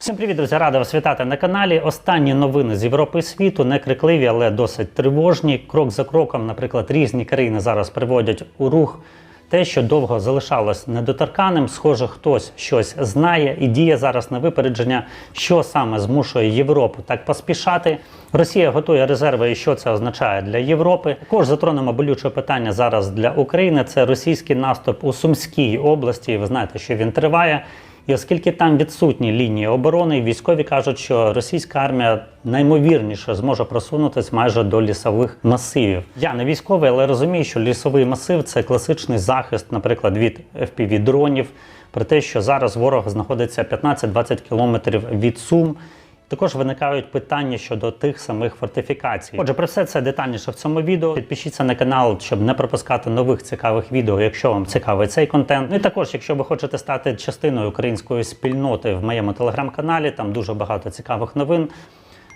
Всім привіт, друзі! Рада вас вітати на каналі. Останні новини з Європи і світу не крикливі, але досить тривожні. Крок за кроком, наприклад, різні країни зараз приводять у рух. Те, що довго залишалось недоторканим, схоже, хтось щось знає і діє зараз на випередження, що саме змушує Європу так поспішати. Росія готує резерви, і що це означає для Європи. Також затронемо болюче питання зараз для України. Це російський наступ у Сумській області. Ви знаєте, що він триває. І оскільки там відсутні лінії оборони, військові кажуть, що російська армія наймовірніше зможе просунутися майже до лісових масивів. Я не військовий, але розумію, що лісовий масив це класичний захист, наприклад, від fpv дронів про те, що зараз ворог знаходиться 15-20 кілометрів від Сум. Також виникають питання щодо тих самих фортифікацій. Отже, про все це детальніше в цьому відео. Підпишіться на канал, щоб не пропускати нових цікавих відео, якщо вам цікавий цей контент. Ну і також, якщо ви хочете стати частиною української спільноти в моєму телеграм-каналі, там дуже багато цікавих новин.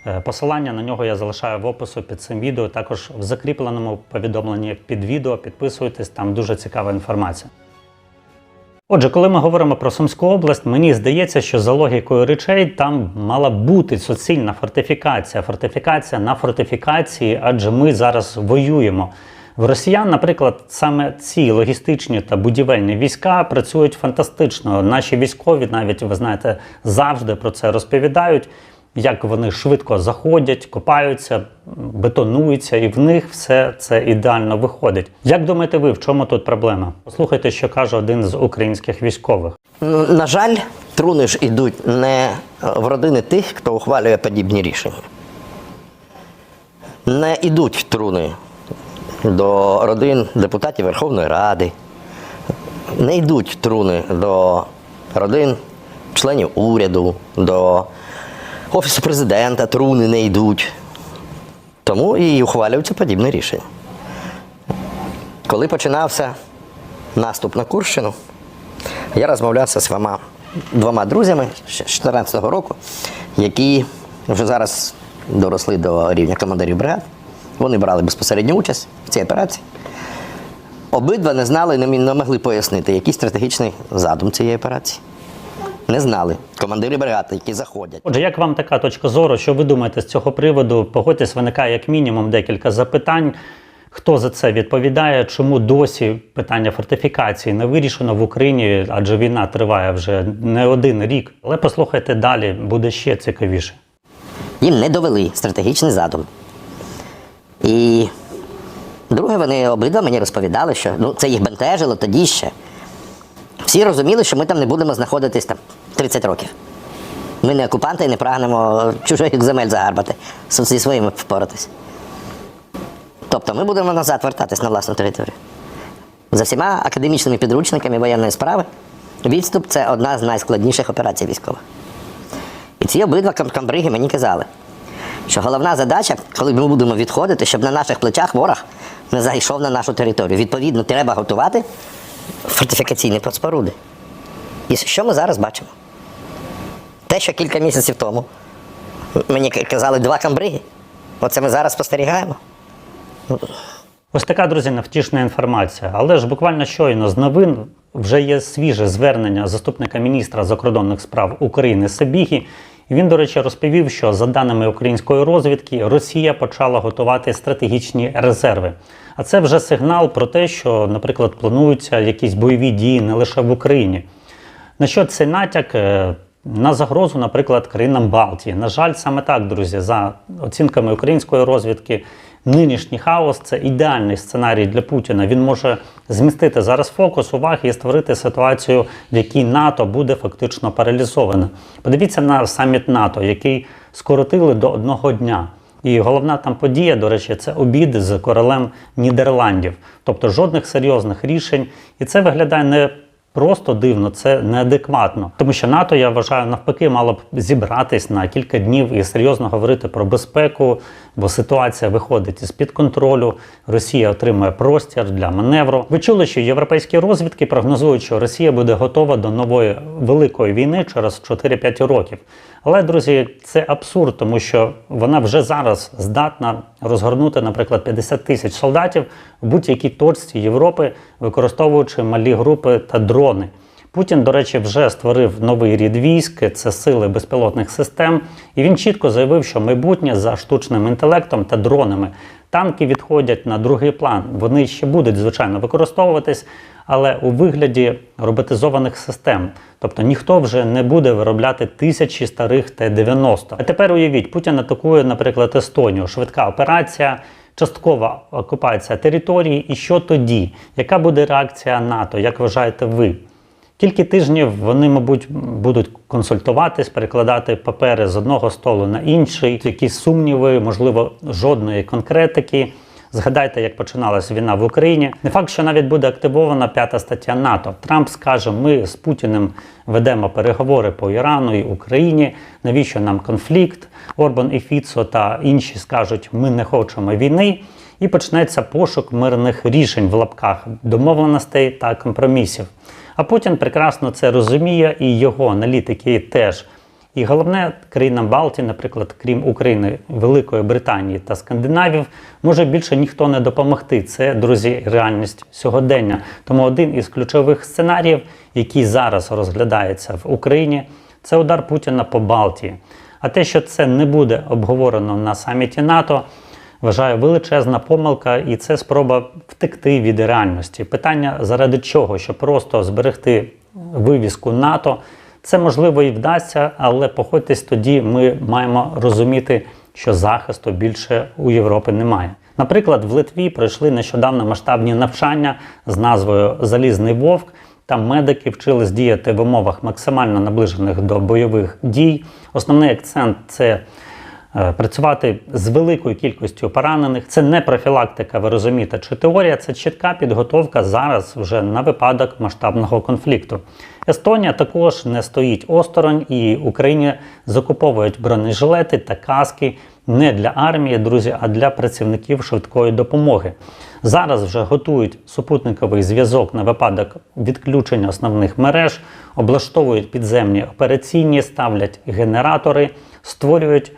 Е, Посилання на нього я залишаю в опису під цим відео. Також в закріпленому повідомленні під відео. Підписуйтесь, там дуже цікава інформація. Отже, коли ми говоримо про Сумську область, мені здається, що за логікою речей там мала бути суцільна фортифікація, фортифікація на фортифікації, адже ми зараз воюємо. В росіян, наприклад, саме ці логістичні та будівельні війська працюють фантастично. Наші військові, навіть ви знаєте, завжди про це розповідають. Як вони швидко заходять, копаються, бетонуються, і в них все це ідеально виходить. Як думаєте ви, в чому тут проблема? Послухайте, що каже один з українських військових. На жаль, труни ж ідуть не в родини тих, хто ухвалює подібні рішення. Не йдуть труни до родин депутатів Верховної Ради, не йдуть труни до родин членів уряду, до Офісу президента труни не йдуть. Тому і ухвалюються подібні рішення. Коли починався наступ на Курщину, я розмовлявся з двома, двома друзями з 2014 року, які вже зараз доросли до рівня командирів бригад. Вони брали безпосередню участь в цій операції. Обидва не знали, не могли пояснити, який стратегічний задум цієї операції. Не знали. Командири бригад, які заходять. Отже, як вам така точка зору? Що ви думаєте з цього приводу? Погодьтесь, виникає як мінімум декілька запитань. Хто за це відповідає? Чому досі питання фортифікації не вирішено в Україні? Адже війна триває вже не один рік. Але послухайте далі, буде ще цікавіше. Їм не довели стратегічний задум. І друге, вони обидва мені розповідали, що ну, це їх бентежило тоді ще. Всі розуміли, що ми там не будемо знаходитись там 30 років. Ми не окупанти і не прагнемо чужих земель загарбати, зі своїми впоратись. Тобто ми будемо назад вертатись на власну територію. За всіма академічними підручниками воєнної справи, відступ це одна з найскладніших операцій військових. І ці обидва камбриги мені казали, що головна задача, коли ми будемо відходити, щоб на наших плечах ворог не зайшов на нашу територію. Відповідно, треба готувати фортифікаційні споруди. І що ми зараз бачимо? Те, що кілька місяців тому мені казали два камбриги, оце ми зараз спостерігаємо. Ось така, друзі, невтішна інформація. Але ж буквально щойно з новин вже є свіже звернення заступника міністра закордонних справ України Сабігі. Він, до речі, розповів, що за даними української розвідки, Росія почала готувати стратегічні резерви. А це вже сигнал про те, що, наприклад, плануються якісь бойові дії не лише в Україні. На що цей натяк? Е, На загрозу, наприклад, країнам Балтії. На жаль, саме так, друзі, за оцінками української розвідки, нинішній хаос це ідеальний сценарій для Путіна. Він може змістити зараз фокус уваги і створити ситуацію, в якій НАТО буде фактично паралізоване. Подивіться на саміт НАТО, який скоротили до одного дня. І головна там подія, до речі, це обід з королем Нідерландів. Тобто жодних серйозних рішень. І це виглядає не просто дивно, це неадекватно. Тому що НАТО, я вважаю, навпаки, мало б зібратись на кілька днів і серйозно говорити про безпеку, бо ситуація виходить із під контролю. Росія отримує простір для маневру. Ви чули, що європейські розвідки прогнозують, що Росія буде готова до нової великої війни через 4-5 років. Але, друзі, це абсурд, тому що вона вже зараз здатна розгорнути, наприклад, 50 тисяч солдатів в будь-якій точці Європи, використовуючи малі групи та дрони. Путін, до речі, вже створив новий рід військ, це сили безпілотних систем, і він чітко заявив, що майбутнє за штучним інтелектом та дронами. Танки відходять на другий план. Вони ще будуть звичайно використовуватись, але у вигляді роботизованих систем. Тобто ніхто вже не буде виробляти тисячі старих Т-90. А тепер уявіть, Путін атакує, наприклад, Естонію. Швидка операція, часткова окупація території. І що тоді? Яка буде реакція НАТО? Як вважаєте ви? Кілька тижнів вони, мабуть, будуть консультуватись, перекладати папери з одного столу на інший, якісь сумніви, можливо, жодної конкретики. Згадайте, як починалась війна в Україні. Не факт, що навіть буде активована п'ята стаття НАТО. Трамп скаже: ми з Путіним ведемо переговори по Ірану і Україні. Навіщо нам конфлікт? Орбан і Фіцо та інші скажуть, ми не хочемо війни. І почнеться пошук мирних рішень в лапках, домовленостей та компромісів. А Путін прекрасно це розуміє, і його аналітики теж. І головне, країнам Балтії, наприклад, крім України, Великої Британії та Скандинавів, може більше ніхто не допомогти. Це, друзі, реальність сьогодення. Тому один із ключових сценаріїв, який зараз розглядається в Україні, це удар Путіна по Балтії. А те, що це не буде обговорено на саміті НАТО, вважаю величезна помилка, і це спроба втекти від реальності. Питання заради чого, щоб просто зберегти вивіску НАТО. Це можливо і вдасться, але походьтесь тоді, ми маємо розуміти, що захисту більше у Європи немає. Наприклад, в Литві пройшли нещодавно масштабні навчання з назвою Залізний вовк. Там медики вчились діяти в умовах максимально наближених до бойових дій. Основний акцент це працювати з великою кількістю поранених. Це не профілактика, ви розумієте, чи теорія, це чітка підготовка зараз вже на випадок масштабного конфлікту. Естонія також не стоїть осторонь, і Україні закуповують бронежилети та каски не для армії, друзі, а для працівників швидкої допомоги. Зараз вже готують супутниковий зв'язок на випадок відключення основних мереж, облаштовують підземні операційні, ставлять генератори, створюють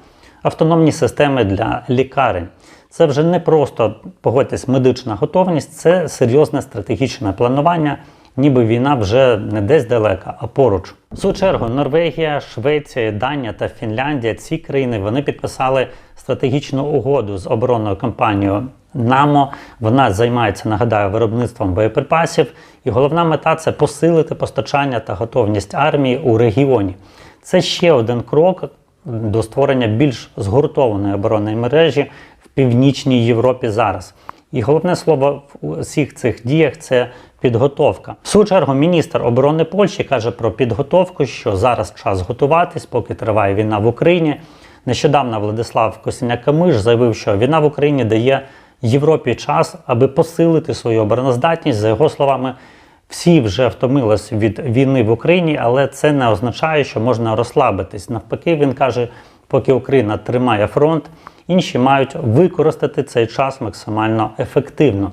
автономні системи для лікарень. Це вже не просто погодьтесь, медична готовність, це серйозне стратегічне планування, ніби війна вже не десь далека, а поруч. В свою чергу Норвегія, Швеція, Данія та Фінляндія ці країни вони підписали стратегічну угоду з оборонною компанією НАМО. Вона займається, нагадаю, виробництвом боєприпасів. І головна мета це посилити постачання та готовність армії у регіоні. Це ще один крок до створення більш згуртованої оборонної мережі в північній Європі зараз. І головне слово в усіх цих діях це підготовка. В свою чергу міністр оборони Польщі каже про підготовку, що зараз час готуватись, поки триває війна в Україні. Нещодавно Владислав Косіняк-Камиш заявив, що війна в Україні дає Європі час, аби посилити свою обороноздатність. За його словами, всі вже втомились від війни в Україні, але це не означає, що можна розслабитись. Навпаки, він каже, поки Україна тримає фронт, інші мають використати цей час максимально ефективно.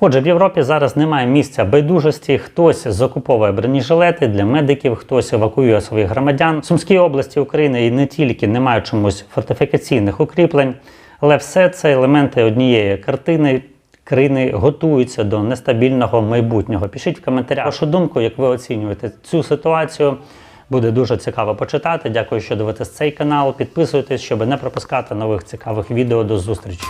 Отже, в Європі зараз немає місця байдужості. Хтось закуповує бронежилети для медиків, хтось евакуює своїх громадян. В Сумській області України і не тільки немає чомусь фортифікаційних укріплень, але все це елементи однієї картини. Країни готуються до нестабільного майбутнього. Пишіть в коментарях вашу думку, як ви оцінюєте цю ситуацію. Буде дуже цікаво почитати. Дякую, що дивитесь цей канал. Підписуйтесь, щоб не пропускати нових цікавих відео. До зустрічі.